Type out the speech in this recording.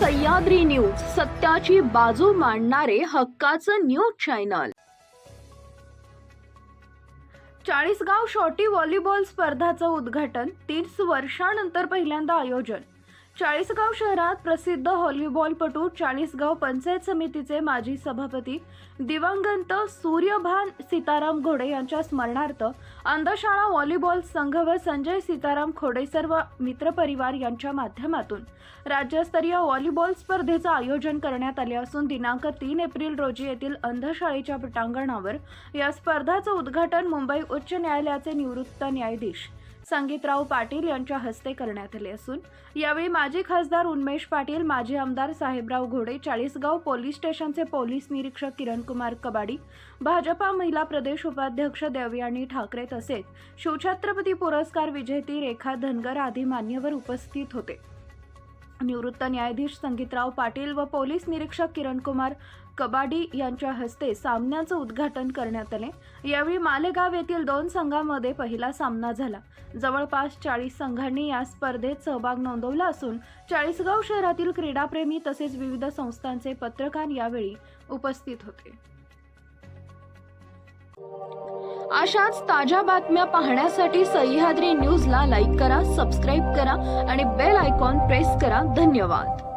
Sahyadri news सत्याची बाजू मांडणारे हक्काचं न्यूज चॅनल. चाळीसगाव शॉटी व्हॉलीबॉल स्पर्धाचं उद्घाटन तीस वर्षानंतर पहिल्यांदा आयोजन. चाळीसगाव शहरात प्रसिद्ध व्हॉलीबॉलपटू चाळीसगाव पंचायत समितीचे माजी सभापती दिवंगत सूर्यभान सीताराम घोडे यांच्या स्मरणार्थ अंधशाळा व्हॉलीबॉल संघ व संजय सीताराम खोडे सर्व मित्रपरिवार यांच्या माध्यमातून राज्यस्तरीय व्हॉलीबॉल स्पर्धेचं आयोजन करण्यात आले असून दिनांक तीन एप्रिल रोजी येथील अंधशाळेच्या पटांगणावर या स्पर्धाचं उद्घाटन मुंबई उच्च न्यायालयाचे निवृत्त न्यायाधीश संगीतराव पाटील यांच्या हस्ते करण्यात आले असून यावेळी माजी खासदार उन्मेश पाटील माजी आमदार साहेबराव घोडे चाळीसगाव पोलीस स्टेशनचे पोलीस निरीक्षक किरणकुमार कबाडी भाजपा महिला प्रदेश उपाध्यक्ष देवयानी ठाकरे तसेच शिवछत्रपती पुरस्कार विजेती रेखा धनगर आदी मान्यवर उपस्थित होते. निवृत्त न्यायाधीश संगीतराव पाटील व पोलीस निरीक्षक किरणकुमार कबाडी यांच्या हस्ते सामन्याचं उद्घाटन करण्यात आले. यावेळी मालेगाव येथील दोन संघामध्ये पहिला सामना झाला. जवळपास चाळीस संघांनी या स्पर्धेत सहभाग नोंदवला असून चाळीसगाव शहरातील क्रीडाप्रेमी तसेच विविध संस्थांचे पत्रकार यावेळी उपस्थित होते. अशाच ताज्या बातम्या पाहण्यासाठी सह्याद्री न्यूजला लाईक करा सबस्क्राईब करा आणि बेल आयकॉन प्रेस करा. धन्यवाद.